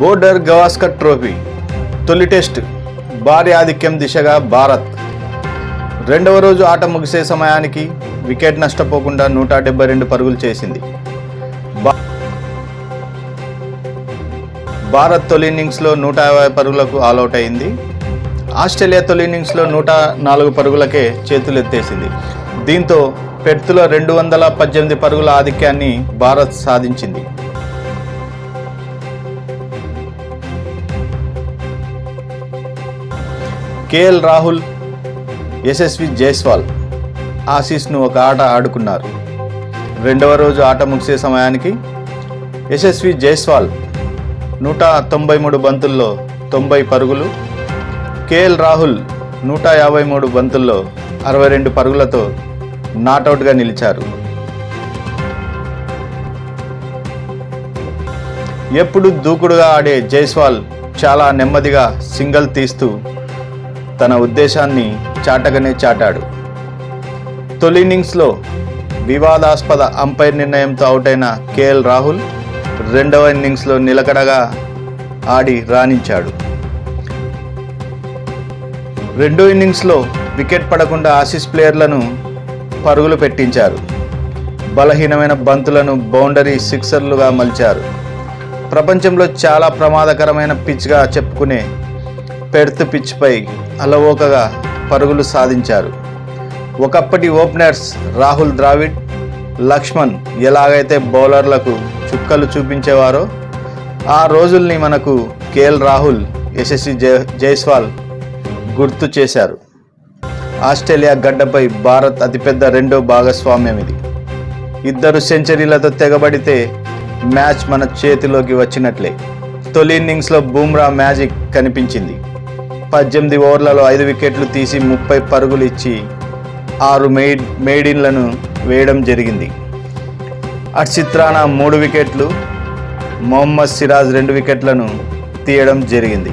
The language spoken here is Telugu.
Border Gavaskar trophy. తొలి టెస్ట్. భారీ ఆధిక్యం దిశగా భారత్. రెండవ రోజు ఆట ముగిసే సమయానికి వికెట్ నష్టపోకుండా నూట డెబ్బై రెండు పరుగులు చేసింది. భారత్ తొలి ఇన్నింగ్స్లో నూట యాభై పరుగులకు ఆల్అవుట్ అయింది. ఆస్ట్రేలియా తొలి ఇన్నింగ్స్లో నూట నాలుగు పరుగులకే చేతులెత్తేసింది. దీంతో పెర్త్లో రెండు వందల పద్దెనిమిది పరుగుల ఆధిక్యాన్ని భారత్ సాధించింది. కేఎల్ రాహుల్ యశస్వి జైస్వాల్ ఆశీస్ను ఒక ఆట ఆడుకున్నారు. రెండవ రోజు ఆట ముగిసే సమయానికి యశస్వి జైస్వాల్ నూట తొంభై మూడు బంతుల్లో తొంభై పరుగులు కేఎల్ రాహుల్ నూట యాభై మూడు బంతుల్లో అరవై రెండు పరుగులతో నాటౌట్గా నిలిచారు. ఎప్పుడు దూకుడుగా ఆడే జైస్వాల్ చాలా నెమ్మదిగా సింగల్ తీస్తూ తన ఉద్దేశాన్ని చాటగానే చాటాడు. తొలి ఇన్నింగ్స్లో వివాదాస్పద అంపైర్ నిర్ణయంతో అవుట్ అయిన కేఎల్ రాహుల్ రెండవ ఇన్నింగ్స్లో నిలకడగా ఆడి రాణించాడు. రెండో ఇన్నింగ్స్లో వికెట్ పడకుండా ఆసీస్ ప్లేయర్లను పరుగులు పెట్టించారు. బలహీనమైన బంతులను బౌండరీ సిక్సర్లుగా మలిచారు. ప్రపంచంలో చాలా ప్రమాదకరమైన పిచ్గా చెప్పుకునే పెర్త్ పిచ్పై అలవోకగా పరుగులు సాధించారు. ఒకప్పటి ఓపెనర్స్ రాహుల్ ద్రావిడ్ లక్ష్మణ్ ఎలాగైతే బౌలర్లకు చుక్కలు చూపించేవారో ఆ రోజుల్ని మనకు కేఎల్ రాహుల్ యశస్వి జై జైస్వాల్ గుర్తు చేశారు. ఆస్ట్రేలియా గడ్డపై భారత్ అతిపెద్ద రెండో భాగస్వామ్యం ఇది. ఇద్దరు సెంచరీలతో తెగబడితే మ్యాచ్ మన చేతిలోకి వచ్చినట్లే. తొలి ఇన్నింగ్స్లో బూమ్రా మ్యాజిక్ కనిపించింది. పద్దెనిమిది ఓవర్లలో ఐదు వికెట్లు తీసి ముప్పై పరుగులు ఇచ్చి ఆరు మెయిడ్ మెయిడిన్లను వేయడం జరిగింది. అర్చిత్రాన మూడు వికెట్లు మొహమ్మద్ సిరాజ్ రెండు వికెట్లను తీయడం జరిగింది.